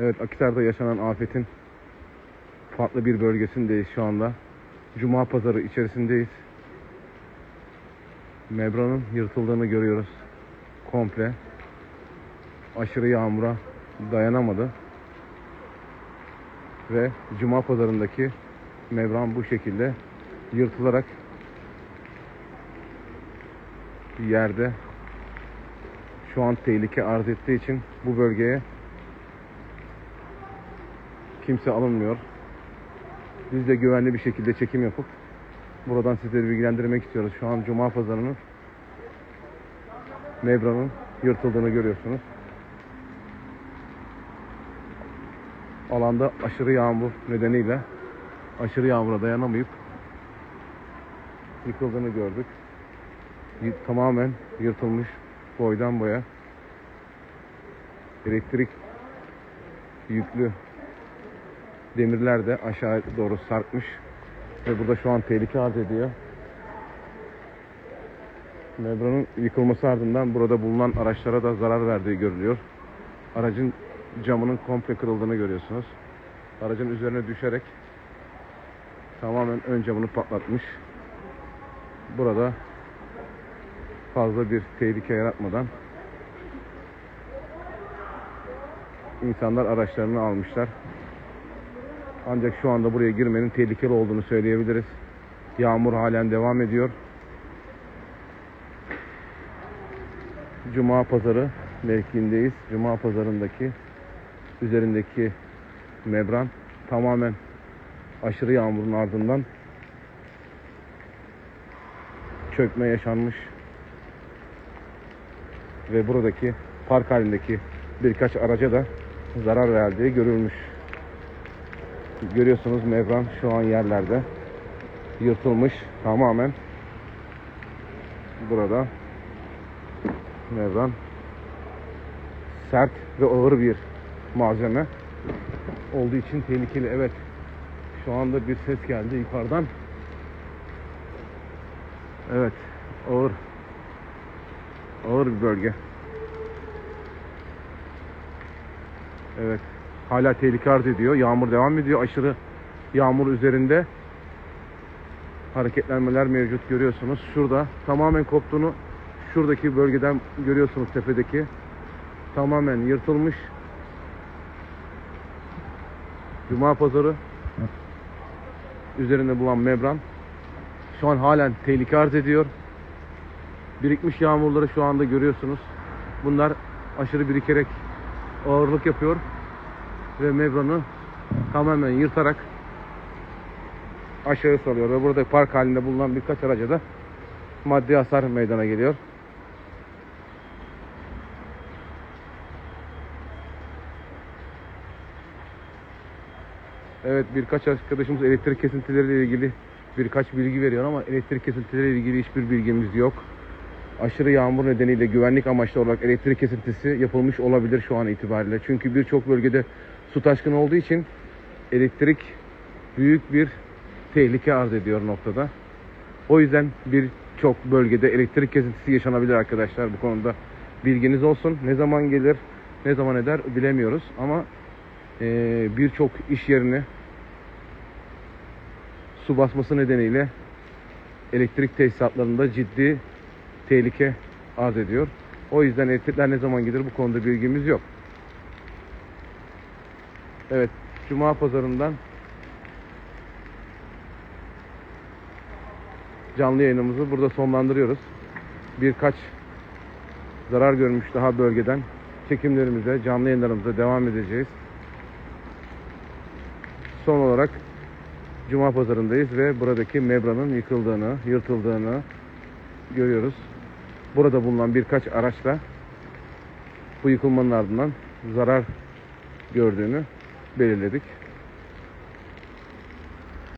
Evet Akisar'da yaşanan afetin farklı bir bölgesindeyiz şu anda. Cuma pazarı içerisindeyiz. Mebranın yırtıldığını görüyoruz. Komple. Aşırı yağmura dayanamadı. Ve Cuma pazarındaki mebran bu şekilde yırtılarak yerde şu an tehlike arz ettiği için bu bölgeye kimse alınmıyor. Biz de güvenli bir şekilde çekim yapıp buradan sizleri bilgilendirmek istiyoruz. Şu an Cuma pazarının Mebra'nın yırtıldığını görüyorsunuz. Alanda aşırı yağmur nedeniyle aşırı yağmura dayanamayıp yıkıldığını gördük. Tamamen yırtılmış boydan boya. Elektrik yüklü demirler de aşağı doğru sarkmış ve burada şu an tehlike arz ediyor. Mebranın yıkılması ardından burada bulunan araçlara da zarar verdiği görülüyor. Aracın camının komple kırıldığını görüyorsunuz. Aracın üzerine düşerek tamamen ön camını patlatmış. Burada fazla bir tehlike yaratmadan insanlar araçlarını almışlar. Ancak şu anda buraya girmenin tehlikeli olduğunu söyleyebiliriz. Yağmur halen devam ediyor. Cuma pazarı mevkiindeyiz. Cuma pazarındaki üzerindeki membran tamamen aşırı yağmurun ardından çökme yaşanmış ve buradaki park halindeki birkaç araca da zarar verdiği görülmüş. Görüyorsunuz membran şu an yerlerde yırtılmış tamamen burada membran sert ve ağır bir malzeme olduğu için tehlikeli. Evet şu anda bir ses geldi yukarıdan. Evet ağır ağır bir bölge. Evet. Hala tehlike arz ediyor. Yağmur devam ediyor. Aşırı yağmur üzerinde hareketlenmeler mevcut görüyorsunuz. Şurada tamamen koptuğunu şuradaki bölgeden görüyorsunuz tepedeki. Tamamen yırtılmış. Cuma pazarı üzerinde bulunan membran şu an halen tehlike arz ediyor. Birikmiş yağmurları şu anda görüyorsunuz. Bunlar aşırı birikerek ağırlık yapıyor ve membranı tamamen yırtarak aşağı salıyor ve burada park halinde bulunan birkaç araca da maddi hasar meydana geliyor. Evet birkaç arkadaşımız elektrik kesintileriyle ilgili birkaç bilgi veriyor ama elektrik kesintileriyle ilgili hiçbir bilgimiz yok. Aşırı yağmur nedeniyle güvenlik amaçlı olarak elektrik kesintisi yapılmış olabilir şu an itibariyle. Çünkü birçok bölgede su taşkını olduğu için elektrik büyük bir tehlike arz ediyor noktada. O yüzden birçok bölgede elektrik kesintisi yaşanabilir arkadaşlar bu konuda bilginiz olsun. Ne zaman gelir, ne zaman eder bilemiyoruz ama eee, birçok iş yerini su basması nedeniyle elektrik tesisatlarında ciddi tehlike arz ediyor. O yüzden elektrikler ne zaman gelir bu konuda bilgimiz yok. Evet, Cuma pazarından canlı yayınımızı burada sonlandırıyoruz. Birkaç zarar görmüş daha bölgeden çekimlerimize, canlı yayınlarımıza devam edeceğiz. Son olarak Cuma pazarındayız ve buradaki mebranın yıkıldığını, yırtıldığını görüyoruz. Burada bulunan birkaç araçla bu yıkılmanın ardından zarar gördüğünü belirledik.